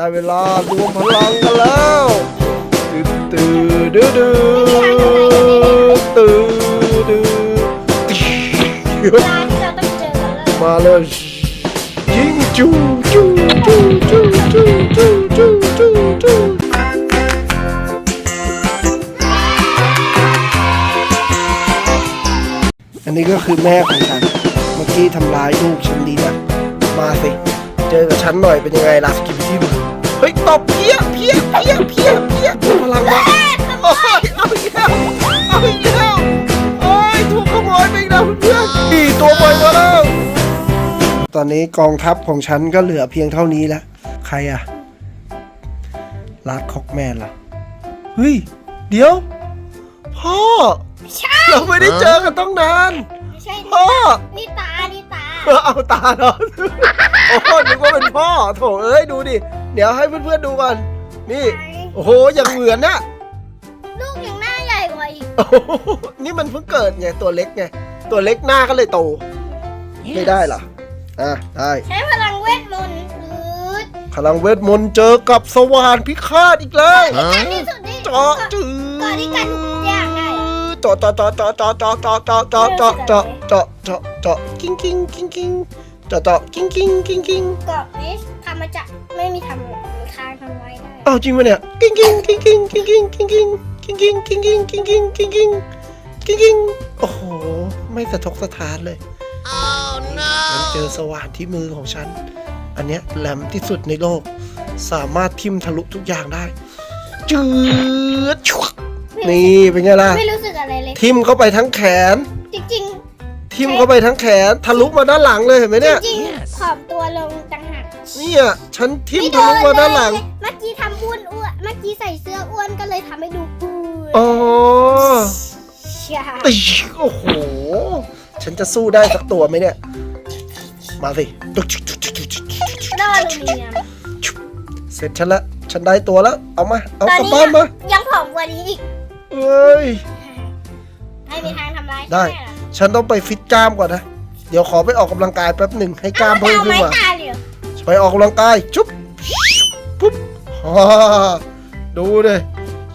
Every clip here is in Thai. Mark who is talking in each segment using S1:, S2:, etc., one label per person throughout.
S1: ได้เวลารวมพลังกันแล้วตื่นตื่นดื้อดื้อตื่นดื้อ
S2: ร้านที่เราต้งจอกันแล้ว
S1: มาเลยยิงจูจูจูจูจูจูจูจูจูอันนี้ก็คือแม่ของฉัน เมื่อกี้ทำร้ายลูกฉันดีนะมาสิ เจอกับฉันหน่อยเป็นยังไงล่ะสกิปที่ เฮ้ยตบเพี้ยเพี้ยเพี้ยเพี้ยเพี้ยพลังวะอเอาแล้วเอาแล้วโอ้ยถูกขโมยไปแล้วเพื่อนอีตัวไปแล้วตอนนี้กองทัพของฉันก็เหลือเพียงเท่านี้แล้วใครอะลาดคอกแมนล่ะเฮ้ยเดี๋ยว พ่อ เราไม่ได้เจอกันต้องนานพ่อ
S2: นี่ตานี่ตา
S1: เอาตาเนาะโอ้นึกว่าเป็นพ่อโถเอ้ยดูดิ เดี๋ยวให้เพื่อนๆดูก่อน นี่ โอ้โห อย่างเหมือนนะ
S2: ลูกยังหน้าใหญ่กว่าอีก
S1: นี่มันเพิ่งเกิดไง ตัวเล็กไง ตัวเล็กหน้าก็เลยโต ไม่ได้หรอ อะ ได้
S2: ใช้พลังเวทมนต์ปืด
S1: พลังเวทมนต์เจอกับสว่านพิฆาตอีกแล้ว
S2: การที่สุดนี่
S1: เจาะจืด
S2: ก่อนที่การทุกอย่างได้
S1: เจาะเจาะเจาะเจาะเจาะเจาะเจาะเจาะเจาะเจาะเจาะเจาะเจาะเจาะกิ้งกิ้งกิ้งกิ้งเจาะเจาะกิ้งกิ้งกิ้งกิ้ง
S2: เกาะนี้ มันจะไม่มีทำทางทำไว้ได้
S1: อ้าวจริงปะเนี่ยกิ้งกิ้งกิ้งกิ้งกิ้งกิ้งกิ้งกิ้งกิ้งกิ้งกิ้งกิ้งกิ้งกิ้งกิ้งกิ้งกิ้งโอ้โห ไม่สะทกสะท้านเลยฉันเจอสว่านที่มือของฉัน อันเนี้ยแหลมที่สุดในโลก สามารถทิ่มทะลุทุกอย่างได้ จืดชวกนี่เป็นไงล่ะ
S2: ไม่รู้สึกอะไรเลย
S1: ทิ่มเข้าไปทั้งแขน
S2: จริงๆ
S1: ทิ่มเข้าไปทั้งแขน ทะลุมาด้านหลังเลยเห็นไหมเนี่ย
S2: จริงๆขอบตัวลง
S1: เนี่ยฉันทิ้มทะลุมาด้านหลัง
S2: เมื่อกี้ทำอ้วนอ้วนเมื่อกี้ใส่เสื้ออ้วนก็เลยทำให้ดูปู
S1: อ๋อ
S2: ใโอ้
S1: โห ฉันจะสู้ได้สักตัวไหมเนี่ย มาสิ
S2: ได้ลูมิเนีย
S1: เสร็จฉันละ ฉันได้ตัวแล้ว เอามา เอากลับบ้านมา
S2: ยังผอมกว่านี้อีก
S1: เอ้ย
S2: ไม่มีทางทำร้าย
S1: ได้ ฉันต้องไปฟิตกล้ามก่อนนะ เดี๋ยวขอไปออกกำลังกายแป๊บหนึ่งให้กล้ามเพิ่มขึ้น
S2: มา
S1: ไปออกกำลังกายชุบปุ๊บฮ่าดูเลย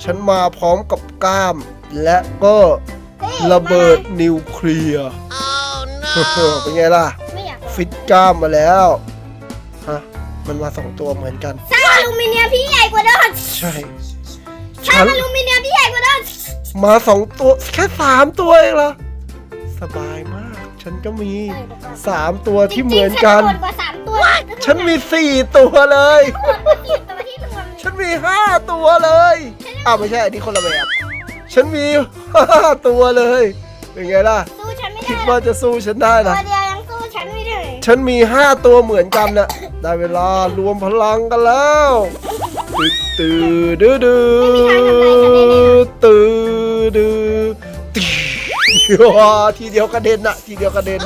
S1: ฉันมาพร้อมกับกล้าม และก็ระเบิดนิวเคลียร์เป็นไงล่ะ ฟิตกล้ามมาแล้วฮะมันมาสองตัวเหมือนกัน
S2: ช่าอลูมิเนียมพี่ใหญ่กว่าเดิม
S1: ใช่
S2: ช่าอลูมิเนียมพี่ใหญ่กว่าเดิม
S1: มาสองตัวแค่สามตัวเองเหรอสบายม ฉันก็มีสามตัวที่เหมือนกัน
S2: ฉันมี
S1: สี่ตัวเลยฉันมีห้าตัวเลยอ้าวไม่ใช่อันนี้คนละแบบ ฉันมีห้าตัวเลย เป็นไงล่ะ
S2: สู้ฉันไม่
S1: คิด
S2: ได้
S1: หว่าจะสู้ฉันได้ล่ะ ตั
S2: วเดียวยังสู้ฉันไม่ได้
S1: ฉันมีห้าตัวเหมือนกันน่ะ ได้เวลารวมพลังกันแล้วตื่นตื่นดื้อดื้อตื่นดื้อ ว้าทีเดียวกระเด็นอะทีเดียวกระเด็น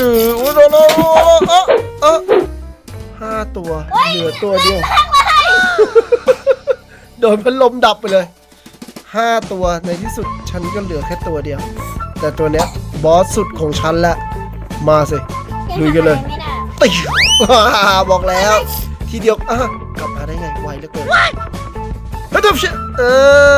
S1: ดื้อโอ้โหเออเออห้าตัวเหลือตัวเดียวโดนพัดลมดับไปเลยห้าตัวในที่สุดฉันก็เหลือแค่ตัวเดียว แต่ตัวเนี้ยบอสสุดของฉันละมาสิลุยกันเลยติบอกแล้ว ทีเดียวกลับมาได้ไงไวเหลือเกินเฮ้ยทำเช
S2: เอ
S1: อ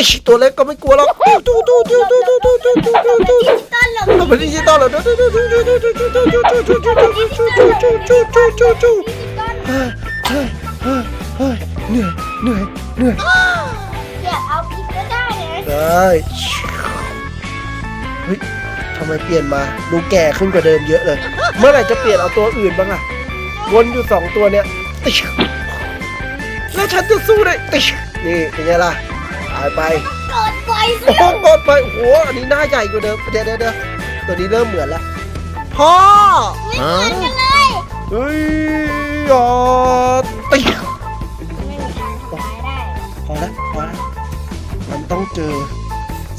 S1: ยติตัวเล็กก็ไม่กลัวหรอกตู้ตู้ตู้ตู้ตู้ตู้ตู้ตู้ตู้ตู้
S2: ดิจิตอลหลบ
S1: ตู้เป็นดิจิตอลเหรอตู้ตู้ตู้ตู้ตู้ตู้ตู้ตู้ตู้ตู้ตู้ตู้ตู้ตู้ตู้ตู้ตู้ตู้
S2: ดิจิตอล
S1: เฮ้ยเฮ้ยเฮ้ยเฮ้ยเหนื่อยเหนื่อยเหนื่อย
S2: อยากเอาพิษก็ได้นะ
S1: ได้เฮ้ยทำไมเปลี่ยนมาดูแก่ขึ้นกว่าเดิมเยอะเลย เมื่อไหร่จะเปลี่ยนเอาตัวอื่นบ้างอะวนอยู่สองตัวเนี่ยติชแล้วฉันจะสู้ได้ติชนี่เป็นไงล่ะตายไป
S2: กดปล่อย
S1: โอ้
S2: เสื้อ
S1: โหกดไปโอ้โหอันนี้หน้าใหญ่กว่าเดิมเดี๋ยวเดี๋ยวเดี๋ยวตัวนี้เริ่มเหมือนแล้วพ่อ
S2: ไม่เหมือนกันเลย
S1: เฮ้ยอะติช
S2: ไม่มีทางทำร้ายได้
S1: พอแล้วพอแล้วมันต้องเจอ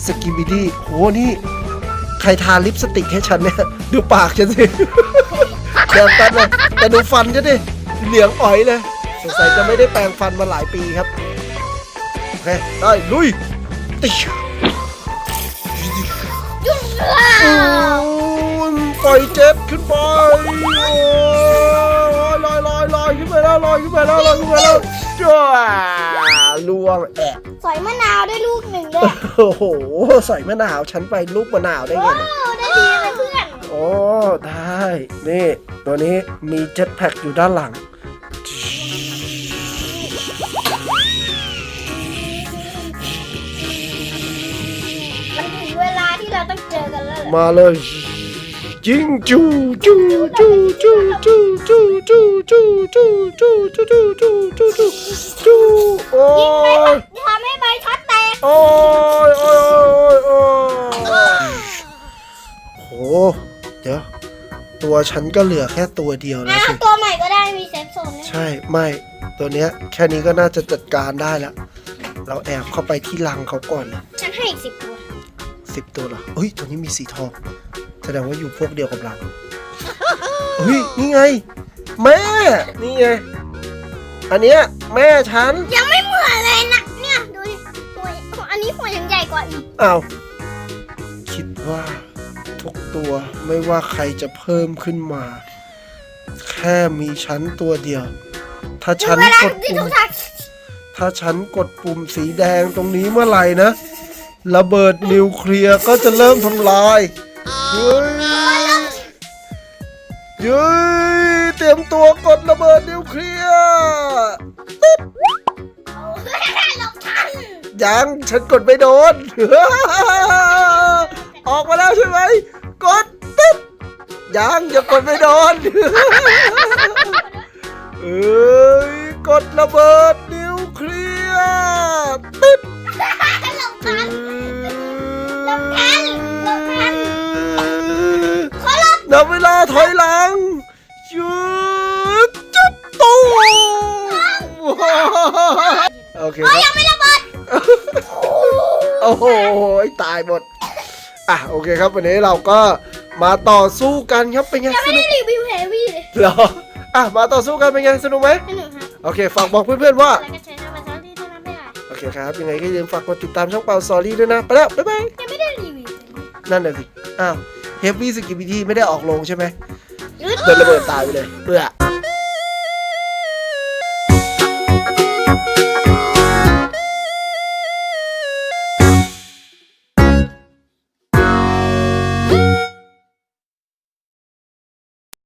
S1: สกิบิดี้โหนี่ ใครทาลิปสติกให้ฉันเนี่ย ดูปากฉันสิแดงตันเลยแต่ดูฟันฉันดิเหลืองอ๋อยเลย สงสัยจะไม่ได้แปรงฟันมาหลายปีครับโอ เค ได้ ลุยติ๊ก
S2: ว้าว
S1: ปล่อยเจ็ตขึ้นไปโอ้ยลอยลอยลอยขึ้นไปแล้วลอยขึ้นไปแล้วลอยขึ้นไปแล้วจ้าล่วงแอะ
S2: สอยมะนาวได้ลูกหนึ่งด้วย
S1: โอ้โหใส่มะนาวฉันไปลูกมะนาวได้ไง
S2: ว้า
S1: เนี่ย
S2: วได้ดีเลยเพื่อน
S1: โอ้ ได้ นี่ ตัวนี้มีเจ็ตแพ็กอยู่ด้านหลัง
S2: มาเล
S1: ยจิงจูจูจูจูจูจูจูจูจูจูจูจูจูจูจูจูโอ้
S2: ยิงไป
S1: ย
S2: ทำให้ใบช็อตแตก
S1: โอ้ยโอ้ยโอ้ยโอ้ยโหเดี๋ยวตัวฉันก็เหลือแค่ตัวเดียวแล้วสิ
S2: ตัวใหม่ก็ได้มีเซฟโซน
S1: ใช่ไม่ตัวเนี้ยแค่นี้ก็น่าจะจัดการได้ล้วเราแอบเข้าไปที่รังเขาก่อน
S2: ฉันให้อีกสิบตัว
S1: สิบตัวเหรอเฮ้ย ตัวนี้มีสีทอง แสดงว่าอยู่พวกเดียวกับเราเฮ้ย นี่ไง แม่ นี่ไง อันเนี้ยแม่ฉัน
S2: ยังไม่เหมือนเลยนะ เนี่ย ดูดิหัวหัวอันนี้หัวยังใหญ่กว่าอีก
S1: อ้าว คิดว่าทุกตัวไม่ว่าใครจะเพิ่มขึ้นมา แค่มีฉันตัวเดียว ถ้าฉัน
S2: เวลาก
S1: ด
S2: ที่
S1: ปุ่
S2: ทุ
S1: ม
S2: กท่าน
S1: ถ้าฉันกดปุ่มสีแดงตรงนี้เมื่อไหร่นะ ระเบิดนิวเคลียร์ก็จะเริ่มทำลายเฮ้ยเย้ยเตรียมตัวกดระเบิดนิวเคลียร์
S2: เอาหลบทัน
S1: ยังฉันกดไม่โดน ออกมาแล้วใช่ไหม กดปึ๊บยังอย่ากดไม่โดน เอ้ยกดระเบิดนิวเคลียร์ปึ๊
S2: บ
S1: นับเวลาถอยหลังหยุดจุดตูมโอเคครับ
S2: ยังไม่ระเบิด
S1: โอ้โหตายหมดอะโอเคครับวันนี้เราก็มาต่อสู้กันครับเป็นไง
S2: ยัง
S1: ส
S2: ไม่
S1: นุ
S2: ได้
S1: ก
S2: รีวิวเฮฟวี่เลย
S1: เหรออะมาต่อสู้กันเป็นไงสนุกไหม
S2: ให้หนูฮะ
S1: โอเคฝากบอกเพื่อนๆว่า
S2: แล้วก็ใช้ทำมาเท่าที่เท่านั้นไม่ได้
S1: โอเคครับยังไงก็อย่าลืมฝากกดติดตามช่องเปาซอรี่ด้วยนะไปแล้วบ๊ายบาย
S2: ยังไม่ได้รีวิว
S1: นั่นน่ะสิอ้าว เฮฟวี่สกิบิตี้ไม่ได้ออกลงใช่ไหม
S2: เลย
S1: เดินระเบิดตายไปเลยเบื่อ